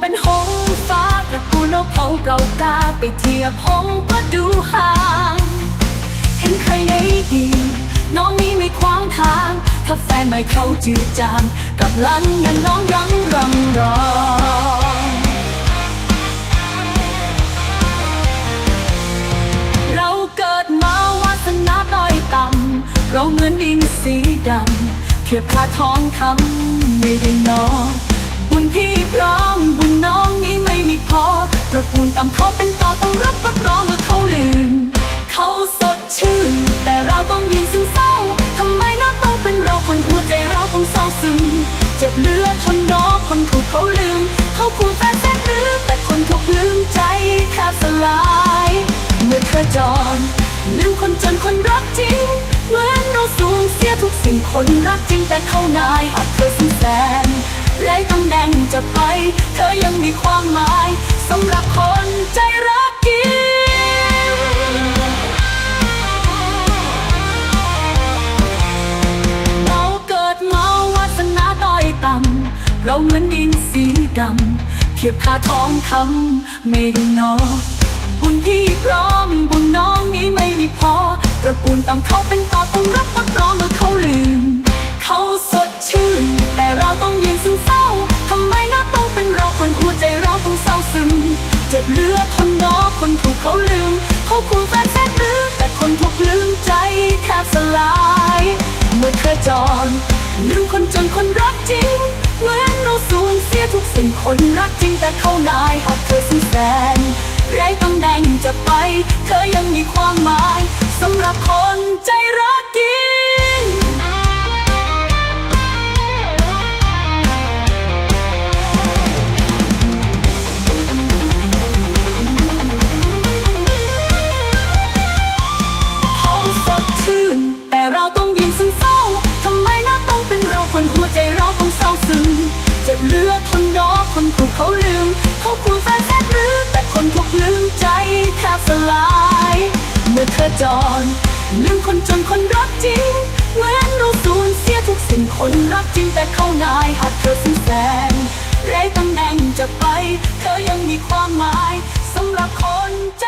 เป็นหงฟ้าตระกูลนกเขาเราตาไปเทียบหงก็ดูห่าง เห็นใครไหนดี น้องนี้ไม่ขวางทาง ถ้าแฟนไม่เข้าจืดจางกับลังยันน้องรังรังรองเราเกิดมาวาสนาต้อยต่ำเราเหมือนดินสีดำเทียบคาทองคำไม่ได้นอบุญพี่พร กูลต่ำเขาเป็นต่อต้องรับรับรองเมื่อเขาลืมเขาสดชื่น แต่เราต้องยืนซึมเศร้าทำไมน่าต้องเป็นเราคนหัวใจเราคงเศร้าซึม เจ็บเลือดทนนอกคนถูกเขาลืม เขาควรแฟนแสนลืมแต่คนถูกลืมใจแทบสลาย เมื่อเธอจรลืมคนจนคนรักจริง เหมือนเราสูญเสียทุกสิ่งคนรักจริงแต่เขานายหักเธอ จะไป เธอยังมีความหมายสำหรับคนใจรักจริงเราเกิดมาวาสนาต้อยต่ำเราเหมือนดินสีดำเทียบค่าทองคำไม่ได้นอบุญพี่พร้อมบุญน้องนี้ไม่มีพอตระกูลต่ำเขาเป็นต่อต้องรับรับรองเมื่อเขา จรลืมคนจนคนรักจริง เหมือนเราสูญเสียทุกสิ่งคนรักจริงแต่เขานายหักเธอสิ้นแสนไร้ตำแหน่งจะไป เธอยังมีความหมายสำหรับ คนถูกเขาลืมเขาควรแฟนแท้หรือแต่คนถูกลืมใจแทบสลาย เมื่อเธอจอนลืมคนจนคนรักจริง เหมือนเราสูญเสียทุกสิ่งคนรักจริงแต่เขานายหักเธอสิ้นแสนไร้ตำแหน่งจะไป เธอยังมีความหมายสำหรับคนใจ